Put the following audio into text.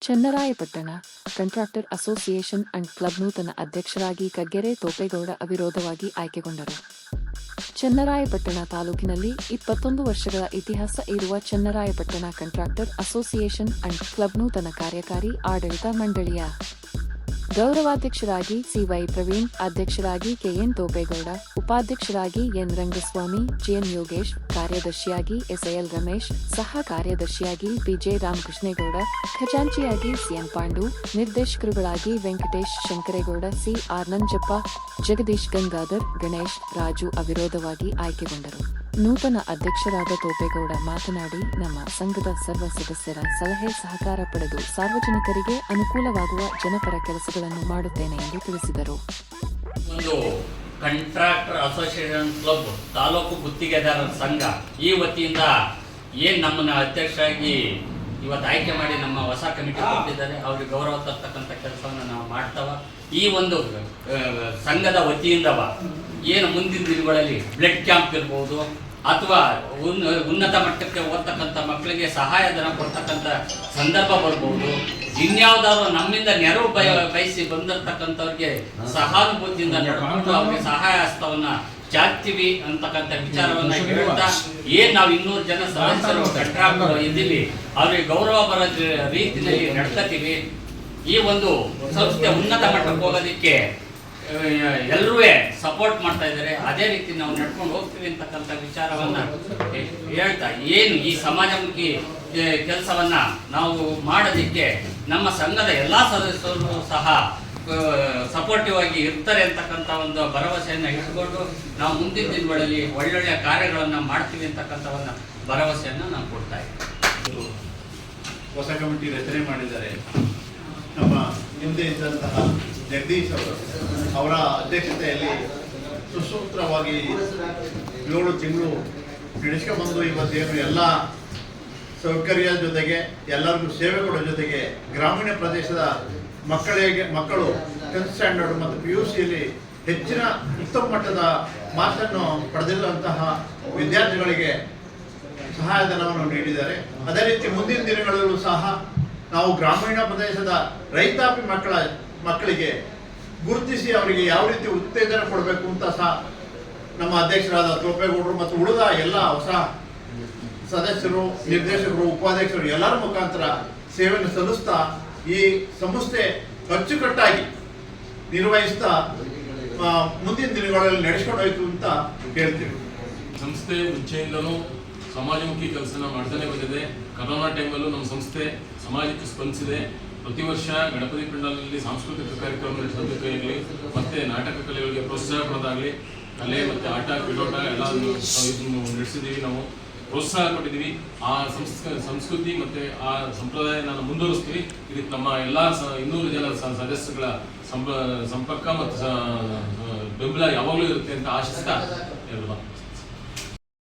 Channarayapatna contractor association and club ನೂತನ ಅಧ್ಯಕ್ಷರಾಗಿ ಕಗ್ಗೆರೆ ತೋಪೇಗೌಡ ಅವಿರೋಧವಾಗಿ ಆಯ್ಕೆಗೊಂಡರು. ಚನ್ನರಾಯಪಟ್ಟಣ ತಾಲೂಕಿನಲ್ಲಿ ಇಪ್ಪತ್ತೊಂದು ವರ್ಷಗಳ ಇತಿಹಾಸ ಇರುವ Channarayapatna contractor association and club ನೂತನ ಕಾರ್ಯಕಾರಿ ಆಡಳಿತ ಮಂಡಳಿಯ ಗೌರವಾಧ್ಯಕ್ಷರಾಗಿ ಸಿವೈ ಪ್ರವೀಣ್, ಅಧ್ಯಕ್ಷರಾಗಿ ಕೆಎನ್ ತೋಪೇಗೌಡ, ಉಪಾಧ್ಯಕ್ಷರಾಗಿ ಎನ್ ರಂಗಸ್ವಾಮಿ, ಜಿಎನ್ ಯೋಗೇಶ್, ಕಾರ್ಯದರ್ಶಿಯಾಗಿ ಎಸ್ಎಲ್ ರಮೇಶ್, ಸಹ ಕಾರ್ಯದರ್ಶಿಯಾಗಿ ಬಿಜೆ ರಾಮಕೃಷ್ಣೇಗೌಡ, ಖಜಾಂಚಿಯಾಗಿ ಸಿಎನ್ ಪಾಂಡು, ನಿರ್ದೇಶಕರುಗಳಾಗಿ ವೆಂಕಟೇಶ್ ಶಂಕರೇಗೌಡ, ಸಿ ಆರ್ ನಂಜಪ್ಪ, ಜಗದೀಶ್ ಗಂಗಾಧರ್, ಗಣೇಶ್ ರಾಜು ಅವಿರೋಧವಾಗಿ ಆಯ್ಕೆಗೊಂಡರು. ನೂತನ ಅಧ್ಯಕ್ಷರಾದ ತೋಪೇಗೌಡ ಮಾತನಾಡಿ, ನಮ್ಮ ಸಂಘದ ಸರ್ವ ಸದಸ್ಯರ ಸಲಹೆ ಸಹಕಾರ ಪಡೆದು ಸಾರ್ವಜನಿಕರಿಗೆ ಅನುಕೂಲವಾಗುವ ಜನಪರ ಕೆಲಸಗಳನ್ನು ಮಾಡುತ್ತೇನೆ ಎಂದು ತಿಳಿಸಿದರು. ಒಂದು ಕಂಟ್ರಾಕ್ಟರ್ ಅಸೋಸಿಯೇಷನ್ ಕ್ಲಬ್ ತಾಲೂಕು ಗುತ್ತಿಗೆದಾರರ ಸಂಘ, ಈ ವತಿಯಿಂದ ಏನು ನಮ್ಮನ್ನ ಅಧ್ಯಕ್ಷರಾಗಿ ಇವತ್ತು ಆಯ್ಕೆ ಮಾಡಿ ನಮ್ಮ ಹೊಸ ಕಮಿಟಿ ಕೊಟ್ಟಿದ್ದಾರೆ, ಅವ್ರಿಗೆ ಗೌರವ ತರ್ತಕ್ಕಂಥ ಕೆಲಸವನ್ನು ನಾವು ಮಾಡ್ತಾವ. ಈ ಒಂದು ಸಂಘದ ವತಿಯಿಂದವ ಏನು ಮುಂದಿನ ದಿನಗಳಲ್ಲಿ ಬ್ಲಡ್ ಕ್ಯಾಂಪ್ ಇರ್ಬೋದು ಅಥವಾ ಉನ್ನ ಉನ್ನತ ಮಟ್ಟಕ್ಕೆ ಓದ್ತಕ್ಕಂಥ ಮಕ್ಕಳಿಗೆ ಸಹಾಯಧನ ಕೊಡ್ತಕ್ಕಂಥ ಸಂದರ್ಭ ಬರ್ಬೋದು. ಇನ್ಯಾವುದಾದ್ರು ನಮ್ಮಿಂದ ನೆರವು ಬಯ ಬಯಸಿ ಬಂದಿರತಕ್ಕಂಥವ್ರಿಗೆ ಸಹಾನುಭೂತಿಯಿಂದ ನಡ್ಕೊಂಡು ಅವ್ರಿಗೆ ಸಹಾಯ ಹಸ್ತವನ್ನ ಚಾಚ್ತೀವಿ ಅಂತಕ್ಕಂಥ ವಿಚಾರವನ್ನ ಹೇಳ್ತಾ ಏನ್ ನಾವು ಇನ್ನೂರು ಜನ ಸದಸ್ಯರು ಕಟ್ಟಾಗ್ತಾ ಇದ್ದೀವಿ ಅವ್ರಿಗೆ ಗೌರವ ಬರೋ ರೀತಿಯಲ್ಲಿ ನಡ್ಕತೀವಿ. ಈ ಒಂದು ಸಂಸ್ಥೆ ಉನ್ನತ ಮಟ್ಟಕ್ಕೆ ಹೋಗೋದಕ್ಕೆ ಎಲ್ಲರೂ ಸಪೋರ್ಟ್ ಮಾಡ್ತಾ ಇದ್ದಾರೆ. ಅದೇ ರೀತಿ ನಾವು ನಡ್ಕೊಂಡು ಹೋಗ್ತೀವಿ ಅಂತಕ್ಕಂಥ ವಿಚಾರವನ್ನ ಹೇಳ್ತಾ, ಏನು ಈ ಸಮಾಜಮುಖಿ ಕೆಲಸವನ್ನ ನಾವು ಮಾಡೋದಕ್ಕೆ ನಮ್ಮ ಸಂಘದ ಎಲ್ಲ ಸದಸ್ಯರು ಸಹ ಸಪೋರ್ಟಿವ್ ಆಗಿ ಇರ್ತಾರೆ ಅಂತಕ್ಕಂಥ ಒಂದು ಭರವಸೆಯನ್ನು ಇಟ್ಕೊಂಡು ನಾವು ಮುಂದಿನ ದಿನಗಳಲ್ಲಿ ಒಳ್ಳೊಳ್ಳೆ ಕಾರ್ಯಗಳನ್ನು ಮಾಡ್ತೀವಿ ಅಂತಕ್ಕಂಥ ಒಂದು ಭರವಸೆಯನ್ನು ನಾವು ಕೊಡ್ತಾ ಇದ್ದೀವಿ. ಒಂದು ಹೊಸ ಕಮಿಟಿ ರಚನೆ ಮಾಡಿದ್ದಾರೆ. ನಮ್ಮ ಹಿಂದೆ ಇದ್ದಂತಹ ಜಗದೀಶ್ ಅವರು, ಅವರ ಅಧ್ಯಕ್ಷತೆಯಲ್ಲಿ ಸುಸೂತ್ರವಾಗಿ ಏಳು ತಿಂಗಳು ನಡೆಸ್ಕೊಂಡ್ಬಂದು ಇವತ್ತೇನು ಎಲ್ಲ ಸೌಕರ್ಯ ಜೊತೆಗೆ, ಎಲ್ಲರಿಗೂ ಸೇವೆ ಕೊಡೋ ಜೊತೆಗೆ ಗ್ರಾಮೀಣ ಪ್ರದೇಶದ ಮಕ್ಕಳಿಗೆ, ಮಕ್ಕಳು ಟೆಂತ್ ಸ್ಟ್ಯಾಂಡರ್ಡ್ ಮತ್ತು ಪಿ ಯು ಸಿಯಲ್ಲಿ ಹೆಚ್ಚಿನ ಉತ್ತಮ ಮಟ್ಟದ ಮಾರ್ಕ್ಸನ್ನು ಪಡೆದಿರುವಂತಹ ವಿದ್ಯಾರ್ಥಿಗಳಿಗೆ ಸಹಾಯಧನವನ್ನು ನೀಡಿದ್ದಾರೆ. ಅದೇ ರೀತಿ ಮುಂದಿನ ದಿನಗಳಲ್ಲೂ ಸಹ ನಾವು ಗ್ರಾಮೀಣ ಪ್ರದೇಶದ ರೈತಾಪಿ ಮಕ್ಕಳ, ಮಕ್ಕಳಿಗೆ ಗುರುತಿಸಿ ಅವರಿಗೆ ಯಾವ ರೀತಿ ಉತ್ತೇಜನ ಕೊಡಬೇಕು ಅಂತ ಸಹ ನಮ್ಮ ಅಧ್ಯಕ್ಷರಾದ ತೋಪೇಗೌಡರು ಮತ್ತು ಉಳಿದ ಎಲ್ಲ ಹೊಸ ಸದಸ್ಯರು, ನಿರ್ದೇಶಕರು, ಉಪಾಧ್ಯಕ್ಷರು ಎಲ್ಲರ ಮುಖಾಂತರ ಸೇವೆಯನ್ನು ಸಲ್ಲಿಸ್ತಾ ಈ ಸಂಸ್ಥೆ ಅಚ್ಚುಕಟ್ಟಾಗಿ ನಿರ್ವಹಿಸ್ತಾ ಮುಂದಿನ ದಿನಗಳಲ್ಲಿ ನಡೆಸ್ಕೊಂಡು ಹೋಯ್ತು ಅಂತ ಹೇಳ್ತೀವಿ. ಸಂಸ್ಥೆ ಮುಂಚೆಯಿಂದಲೂ ಸಮಾಜಮುಖಿ ಕೆಲಸನ ಮಾಡ್ತಾನೆ ಬಂದಿದೆ. ಕರೋನಾ ಟೈಮಲ್ಲೂ ನಮ್ಮ ಸಂಸ್ಥೆ ಸಮಾಜಕ್ಕೆ ಸ್ಪಂದಿಸಿದೆ. ಪ್ರತಿ ವರ್ಷ ಗಣಪತಿ ಪಂಡಾಲಲ್ಲಿ ಸಾಂಸ್ಕೃತಿಕ ಕಾರ್ಯಕ್ರಮ ನಡೆಸೋದಕ್ಕಾಗಲಿ ಮತ್ತೆ ನಾಟಕ ಕಲೆಗಳಿಗೆ ಪ್ರೋತ್ಸಾಹ ಕೊಡೋದಾಗಲಿ, ಕಲೆ ಮತ್ತೆ ಆಟ, ಕ್ರೀಡೋಟ ಎಲ್ಲ ನಡೆಸಿದ್ದೀವಿ ನಾವು. ಪ್ರೋತ್ಸಾಹ ಕೊಟ್ಟಿದ್ದೀವಿ. ಆ ಸಂಸ್ಕ, ಸಂಸ್ಕೃತಿ ಮತ್ತೆ ಆ ಸಂಪ್ರದಾಯ ನಾನು ಮುಂದುವರಿಸ್ತೀವಿ. ಇದಕ್ಕೆ ನಮ್ಮ ಎಲ್ಲ ಇನ್ನೂರು ಜನ ಸ- ಸದಸ್ಯರುಗಳ ಸಂಪ ಸಂಪರ್ಕ ಮತ್ತು ಬೆಂಬಲ ಯಾವಾಗಲೂ ಇರುತ್ತೆ ಅಂತ ಆಶಿಸ್ತಾ ಎಲ್ಲ